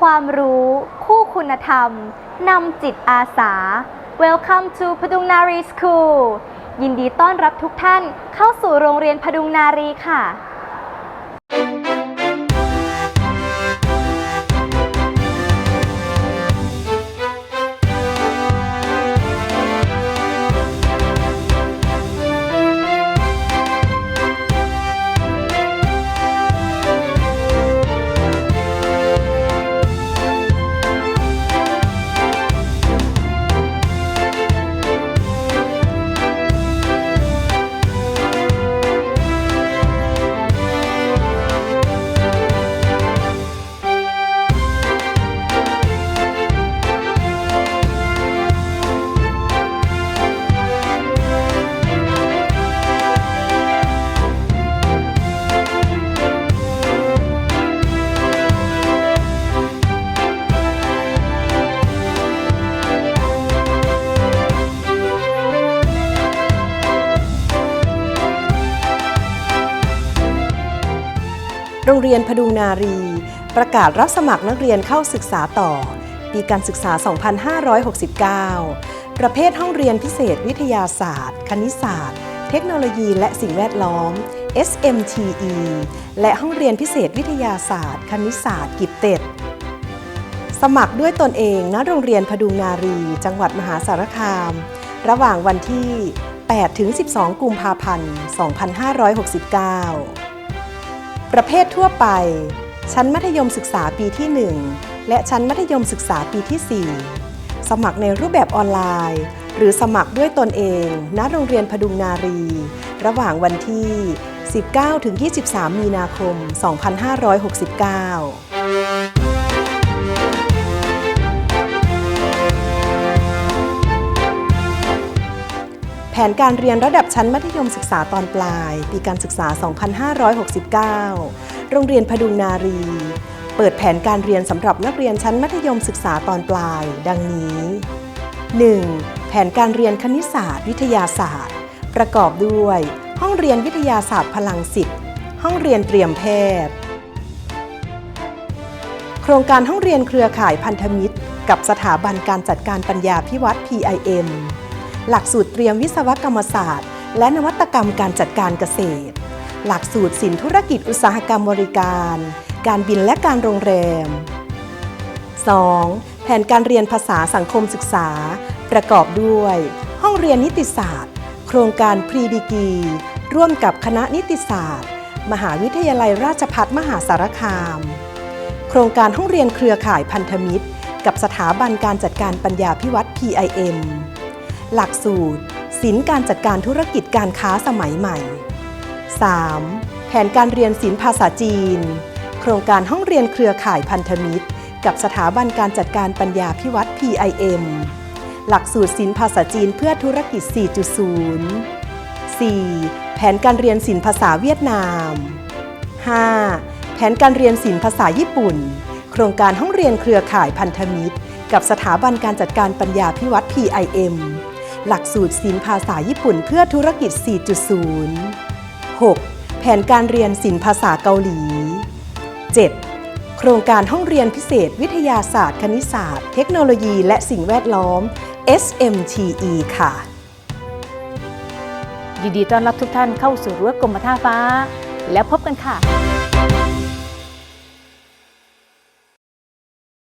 ความรู้ คู่คุณธรรม นำจิตอาสา Welcome to พดุงนารี School ยินดีต้อนรับทุกท่านเข้าสู่โรงเรียนพดุงนารีค่ะ รงเรียนพดุงนารี ประกาศรับสมัครนักเรียนเข้าศึกษาต่อ ปีการศึกษา 2569 ประเภทห้องเรียนพิเศษวิทยาศาสตร์ คณิตศาสตร์ เทคโนโลยี และสิ่งแวดล้อม SMTE และห้องเรียนพิเศษวิทยาศาสตร์ คณิตศาสตร์ กิตเต็ด สมัครด้วยตนเองณโรงเรียนพดุงนารี จังหวัดมหาสารคาม ระหว่างวันที่8ถึง 12 กุมภาพันธ์ 2569 ประเภททั่วไป ชั้นมัธยมศึกษาปีที่ 1 และชั้นมัธยมศึกษาปีที่ 4 สมัครในรูปแบบออนไลน์ หรือสมัครด้วยตนเองณโรงเรียนพดุงนารี ระหว่างวันที่ 19-23 มีนาคม 2569 นการเรียนระดับชั้นมัธยมศึกษาตอนปลาย ปีการศึกษา 2569 โรงเรียนพดุงนารี เปิดแผนการเรียนสำหรับนักเรียนชั้นมัธยมศึกษาตอนปลาย ดังนี้ 1. แผนการเรียนคณิตศาสตร์ วิทยาศาสตร์ ประกอบด้วย ห้องเรียนวิทยาศาสตร์พลังสิทธิ์ ห้องเรียนเตรียมแพทย์ โครงการห้องเรียนเครือข่ายพันธมิตร กับสถาบันการจัดการปัญญาพิวัตร PIM หลักสูตรเตรียมวิศวกรรมศาสตร์ และนวัตกรรมการจัดการเกษตร หลักสูตรสินธุรกิจอุตสาหกรรมบริการ การบินและการโรงแรม 2. แผนการเรียนภาษาสังคมศึกษา ประกอบด้วย ห้องเรียนนิติศาสตร์ โครงการพรีดีกีร่วมกับคณะนิติศาสตร์ มหาวิทยาลัยราชภัฏมหาสารคาม โครงการห้องเรียนเครือข่ายพันธมิตร กับสถาบันการจัดการปัญญาพิวัตร PIM หลักสูตรศิลป์การจัดการธุรกิจการค้าสมัยใหม่ 3. แผนการเรียนศิลป์ภาษาจีน โครงการห้องเรียนเครือข่ายพันธมิตร กับสถาบันการจัดการปัญญาพิวัตร PIM หลักสูตรศิลป์ภาษาจีนเพื่อธุรกิจ 4.0 4. แผนการเรียนศิลป์ภาษาเวียดนาม 5. แผนการเรียนศิลป์ภาษาญี่ปุ่น โครงการห้องเรียนเครือข่ายพันธมิตร กับสถาบันการจัดการปัญญาพิวัตร PIM หลักสูตรศิลปภาษาญี่ปุ่นเพื่อธุรกิจ 4.0 6. แผนการเรียนศิลปภาษาเกาหลี 7. โครงการห้องเรียนพิเศษ วิทยาศาสตร์ คณิตศาสตร์ เทคโนโลยี และสิ่งแวดล้อม SMTE ค่ะยินดีต้อนรับทุกท่านเข้าสู่รั้วกรมท่าฟ้า แล้วพบกันค่ะ